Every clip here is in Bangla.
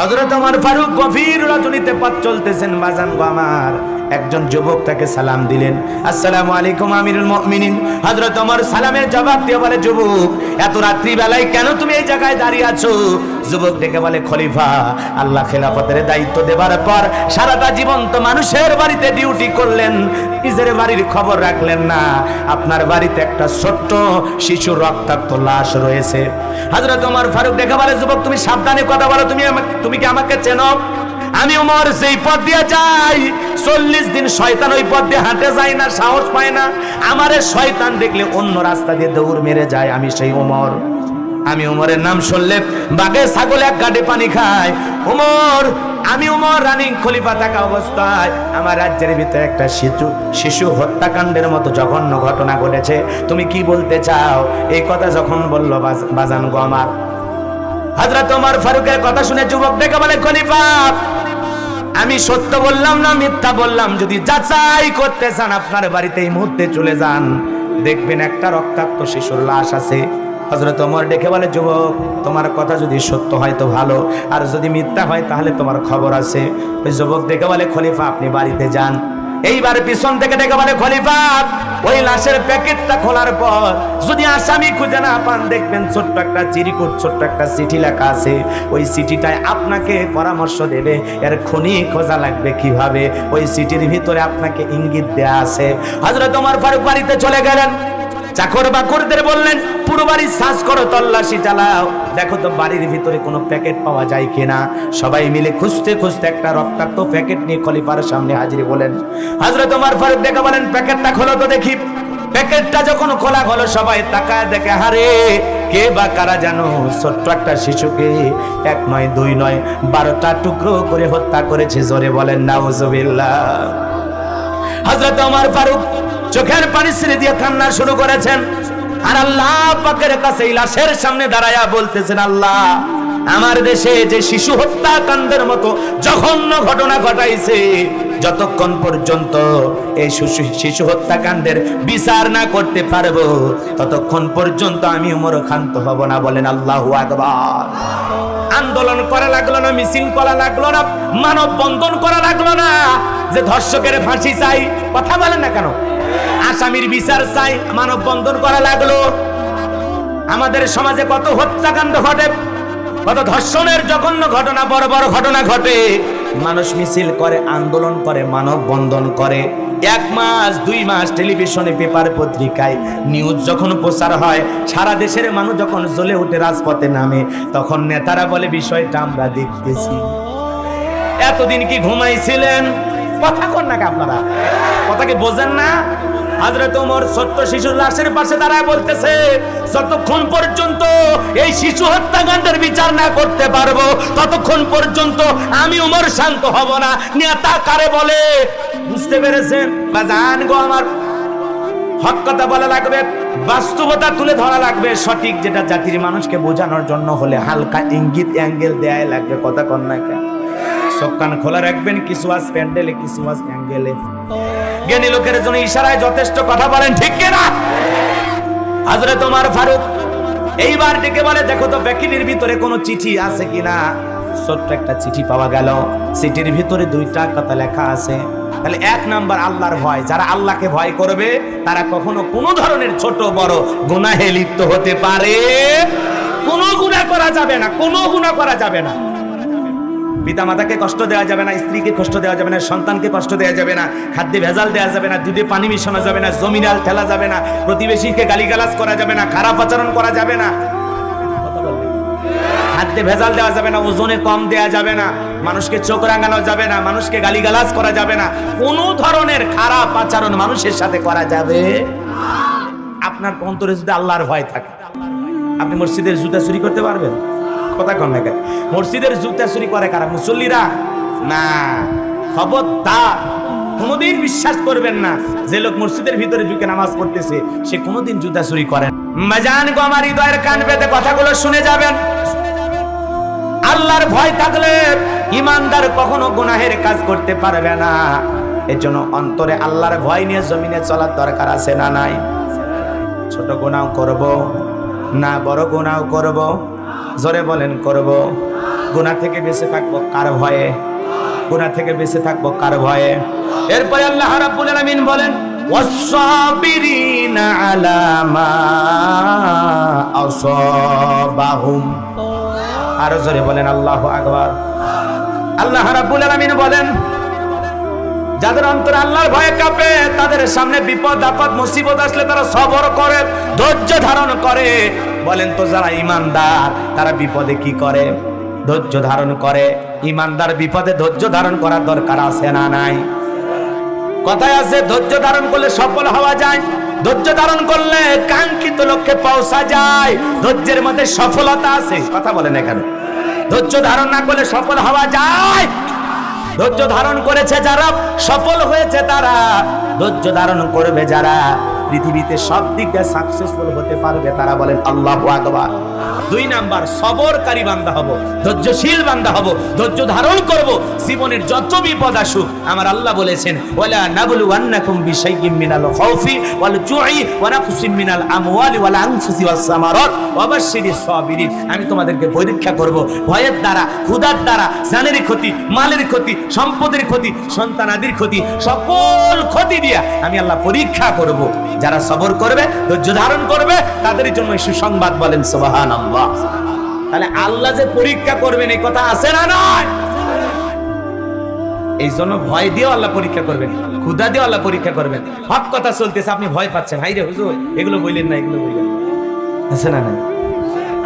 হজরত আমার ফারুক গভীর রজনীতে পথ চলতেছেন বাজান গো আমার। একজন যুবক তাকে সালাম দিলেন, আসসালামু আলাইকুম আমিরুল মুমিনিন। হযরত ওমর সালামের জবাব দিয়ে বলে, যুবক, এত রাত্রি বেলায় কেন তুমি এই জায়গায় দাঁড়িয়ে আছো? যুবক ডেকে বলে, খলিফা, আল্লাহ খেলাফতের দায়িত্ব দেবার পর সারাটা জীবন তো মানুষের বাড়িতে ডিউটি করলেন, নিজের বাড়ির খবর রাখলেন না। আপনার বাড়িতে একটা ছোট্ট শিশু রক্তাক্ত লাশ রয়েছে। হযরত ওমর ফারুক ডেকে বলে, যুবক, তুমি সাবধানে কথা বলো, তুমি তুমি কি আমাকে চেনো? আমি উমর সেই পথ দিয়ে যাই, চল্লিশ দিন শয়তান ওই পথ দিয়ে হাঁটে যায় না, সাহস পায় না। আমারে শয়তান দেখলে অন্য রাস্তা দিয়ে দৌড় মেরে যায় আমি সেই উমর। আমি উমরের নাম শুনলে বাঘে, ছাগল এক গাডে পানি খায়। উমর, আমি উমর, রানিং খলিফা থাকা অবস্থায় আমার রাজ্যের ভিতরে একটা শিশু শিশু হত্যাকাণ্ডের মতো জঘন্য ঘটনা ঘটেছে। তুমি কি বলতে চাও? এই কথা যখন বলল বাজান গো আমার। হাজরা ফারুকের কথা শুনে যুবক ডেকে বলে, খলিফা, আমি সত্য বললাম না মিথ্যা বললাম? যদি যাচাই করতে চান, আপনার বাড়িতে এই মুহূর্তে চলে যান। দেখবেন একটা রক্তাক্ত শিশুর লাশ আছে। হজরত ওমর ডেকে বলে, যুবক, তোমার কথা যদি সত্য হয় তো ভালো। আর যদি মিথ্যা হয়, তাহলে তোমার খবর আছে। ওই যুবক ডেকে বলে, খলিফা, আপনি বাড়িতে যান। এইবার পিছন থেকে ডেকে বলে, খলিফা, ওই লাশের প্যাকেটটা খোলার পর যদি আসামি খুঁজে না পান, দেখবেন ছোট্ট একটা চিরিকুট, ছোট্ট একটা চিঠি লেখা আছে। ওই চিঠিটায় আপনাকে পরামর্শ দেবে, এর খুনি খোঁজা লাগবে কীভাবে। ওই চিঠির ভিতরে আপনাকে ইঙ্গিত দেয়া আছে। হযরত ওমর ফারুক বাড়িতে চলে গেলেন। চাকর বাকরদের বললেন, পুরো বাড়ি সার্চ করো, তল্লাশি চালাও। দেখো তো বাড়ির ভিতরে কোনো প্যাকেট পাওয়া যায় কিনা? সবাই মিলে খুঁজতে খুঁজতে একটা রক্তাক্ত প্যাকেট নিয়ে খলিফার সামনে হাজির বলেন হযরত ওমর ফারুক দেখে বলেন, প্যাকেটটা খোলো তো দেখি। প্যাকেটটা যখন খোলা হলো, সবাই তাকায় দেখে, হারে, কে বা কারা জানো ছোট্ট একটা শিশুকে এক নয়, দুই নয়, বারোটা টুকরো করে হত্যা করেছে। জোরে বলেন, নাউজুবিল্লাহ। হযরত ওমর ফারুক চোখের পানি ছেড়ে দিয়ে কান্না শুরু করেছেন। আর আল্লাহ পাকের কাছে লাশের সামনে দাঁড়ায়া বলতেছেন, আল্লাহ, আমার দেশে যে শিশু হত্যা হত্যাকাণ্ডের মতো জঘন্য ঘটনা ঘটাইছে, যতক্ষণ পর্যন্ত এই শিশু শিশু হত্যাকাণ্ডের বিচার না করতে পারব, ততক্ষণ পর্যন্ত আমি উমর ক্ষান্ত হব না, বলেন আল্লাহ আকবার। আন্দোলন করা লাগল না, মিছিল করা লাগল না মানব বন্ধন করা লাগল না যে ধর্ষকের ফাঁসি চাই, কথা বলেন না কেন? আসামির বিচার চাই মানব বন্ধন করা লাগল। আমাদের সমাজে কত হত্যাকাণ্ড ঘটে, কত ধর্ষণের জঘন্য ঘটনা, বড় বড় ঘটনা ঘটে। মানুষ মিছিল করে, আন্দোলন করে মানব বন্ধন করে। এক মাস, দুই মাস টেলিভিশনে, পেপার পত্রিকায় নিউজ যখন প্রচার হয়, সারা দেশের মানুষ যখন জ্বলে উঠে, রাজপথে নামে, তখন নেতারা বলে, বিষয়টা আমরা দেখতেছি। এতদিন কি ঘুমাইছিলেন? কথা কন নাকি আপনারা? কথা কি বোঝেন না? হাজরত ওমর ছোট্ট শিশুর লাশের পাশে দাঁড়ায় বলতেছে, যতক্ষণ পর্যন্ত এই শিশু হত্যাকাণ্ডের বিচার না করতে পারব, ততক্ষণ পর্যন্ত আমি উমর শান্ত হব না। নেতা কারে বলে, বুঝতে পেরেছেন? বা জান গো আমার। হক কথা বলা লাগবে, বাস্তবতা তুলে ধরা লাগবে। সঠিক যেটা জাতির মানুষকে বোঝানোর জন্য হলে হালকা ইঙ্গিত, অ্যাঙ্গেল দেয়াই লাগবে। কথা কন না কেন চোখ কান খোলা রাখবেন, কিছু আজ প্যান্ডেলে, কিছু আজ অ্যাঙ্গেলে। জ্ঞানী লোকের জন্য ইশারায় যথেষ্ট কথা বলেন, ঠিক কিনা হাজরে তোমার ফারুক, এইবার ডেকে বলে, দেখো তো ব্যাকিনির ভিতরে কোনো চিঠি আছে কিনা ছোট্ট একটা চিঠি পাওয়া গেল। চিঠির ভিতরে দুইটা কথা লেখা আছে। তাহলে এক নাম্বার আল্লাহর ভয়, যারা আল্লাহকে ভয় করবে, তারা কখনো কোনো ধরনের ছোট, বড় গুনাহে লিপ্ত হতে পারে। কোনো গুনাহ করা যাবে না, কোনো গুনাহ করা যাবে না। পিতা মাতাকে কষ্ট দেওয়া যাবে না স্ত্রীকে কষ্ট দেওয়া যাবে না সন্তানকে কষ্ট দেওয়া যাবে না খাদ্যে ভেজাল দেওয়া যাবে না দুধে পানি মিশানো যাবে না জমিনাল ঠেলা যাবে না প্রতিবেশীকে গালিগালাজ করা যাবে না খারাপ আচরণ করা যাবে না খাদ্যে ভেজাল দেওয়া যাবে না ওজনে কম দেওয়া যাবে না মানুষকে চোখ রাঙানো যাবে না মানুষকে গালিগালাজ করা যাবে না কোনো ধরনের খারাপ আচরণ মানুষের সাথে করা যাবে আপনার অন্তরে যদি আল্লাহর ভয় থাকে আপনি মসজিদের জুতা চুরি করতে পারবেন কথা কন মসজিদের করে কারা? মুসল্লিরা? না। কোনোদিন বিশ্বাস করবেন না যে লোক মসজিদের ভিতরে ঢুকে নামাজ পড়তেছে, সে কোনোদিন জুতা চুরি করে না। মাজান গো আমার হৃদয়ের কান পেতে কথাগুলো শুনে যাবেন। আল্লাহর ভয় থাকলে ইমানদার কখনো গুনাহের কাজ করতে পারবে না। এর জন্য অন্তরে আল্লাহর ভয় নিয়ে জমিনে চলার দরকার আছে না নাই? ছোট গুনাও করব, না বড় গুনাও করব জোরে বলেন, করব। গুনাহ থেকে বেঁচে থাকব কার ভয়ে? গুনাহ থেকে বেঁচে থাকব কার ভয়ে? এরপরে আল্লাহ রাব্বুল আলামিন বলেন, ওয়াসসাবিরিনা আলা মা আসাবাহুম। আরও জোরে বলেন, আল্লাহু আকবার। আল্লাহ রাব্বুল আলামিন বলেন যাদের অন্তরে আল্লাহর ভয়ে কাঁপে, তাদের সামনে বিপদ, আপদ, মুসিবত আসলে তারা সবর করে, ধৈর্য ধারণ করে। বলেন তো যারা ইমানদার, তারা বিপদে কি করে? ধৈর্য ধারণ করে। ইমানদার বিপদে ধৈর্য ধারণ করার দরকার আছে না নাই? কথায় আছে, ধৈর্য ধারণ করলে সফল হওয়া যায়। ধৈর্য ধারণ করলে কাঙ্ক্ষিত লক্ষ্যে পৌঁছা যায়। ধৈর্যের মধ্যে সফলতা আছে। কথা বলেন এখানে। ধৈর্য ধারণ না করলে সফল হওয়া যায়। ধৈর্য ধারণ করেছে যারা সফল হয়েছে তারা। ধৈর্য ধারণ করবে যারা। পৃথিবীতে সব দিক দিয়ে সাকসেসফুল হতে পারবে, তারা বলেন, আল্লাহ আকবার। দুই নাম্বার, সবরকারী বান্দা হব, ধৈর্যশীল বান্দা হব, ধৈর্য ধারণ করব, জীবনের যত বিপদ আসুক, আমার আল্লাহ বলেছেন, ওয়ালা নাবলু আন্নাকুম বিশাইয়্যিম মিনাল খাউফি ওয়াল জুই ওয়া নাকসিম মিনাল আমওয়ালি ওয়াল আনফুসি ওয়াস সামারাত। ওয়া বাশশিরিস সাবিরিন, আমি তোমাদেরকে পরীক্ষা করব, ভয়ের দ্বারা, ক্ষুধার দ্বারা, জানের ক্ষতি, মালের ক্ষতি, সম্পদের ক্ষতি, সন্তানাদির ক্ষতি, সকল ক্ষতি দিয়ে আমি আল্লাহ পরীক্ষা করব। যারা সবর করবে, ধৈর্য ধারণ করবে, তাদের জন্য সুসংবাদ বলেন, সুবহানাল্লাহ। তাহলে আল্লাহ যে পরীক্ষা করবেন, এই কথা আছে না নয় এই জন্য ভয় দিয়ে আল্লাহ পরীক্ষা করবেন ক্ষুদা দিয়ে আল্লাহ পরীক্ষা করবেন। হক কথা চলতেছে, আপনি ভয় পাচ্ছেন। হাই রে হুজুর, এগুলো বললেন না, এগুলো বললেন। আছে না না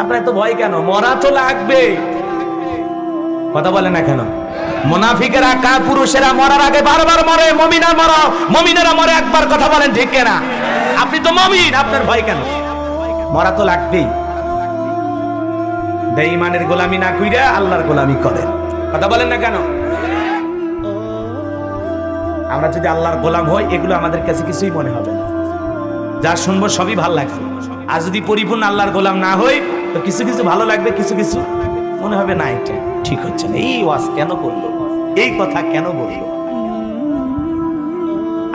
আপনার তো ভয় কেন? মরা তো লাগবে কথা বলে না কেন? মুনাফিকেরা কা পুরুষেরা মরার আগে বারবার মরে? মমিনা মরা। মমিনেরা মরে একবার কথা বলেন, ঠিক না আপনি তো মমিন, আপনার ভয় কেন? মরা তো লাগবেই। বেঈমানের গোলামি না কইরা আল্লাহর গোলামি করেন। কথা বলেন না কেন? আমরা যদি আল্লাহর গোলাম হই, এগুলো আমাদের কাছে কিছুই মনে হবে যা শুনব সবই ভালো লাগবে। আর যদি পরিপূর্ণ আল্লাহর গোলাম না হই, তো কিছু কিছু ভালো লাগবে, কিছু কিছু মনে হবে না, এটা ঠিক হচ্ছে না। এই ওয়াজ কেন করল? এই কথা কেন বলল?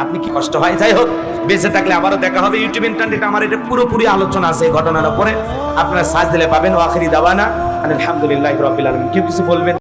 আপনি কি কষ্ট হয়? যাই হোক, বেঁচে থাকলে আবারও দেখা হবে ইউটিউব ইন্টারনেট আমার এটা পুরোপুরি আলোচনা আছে এই ঘটনার উপরে। আপনারা সাজ দিলে পাবেন ওয়াখিরি দাবানা আলহামদুলিল্লাহ রবিল আলম কেউ কিছু বলবেন?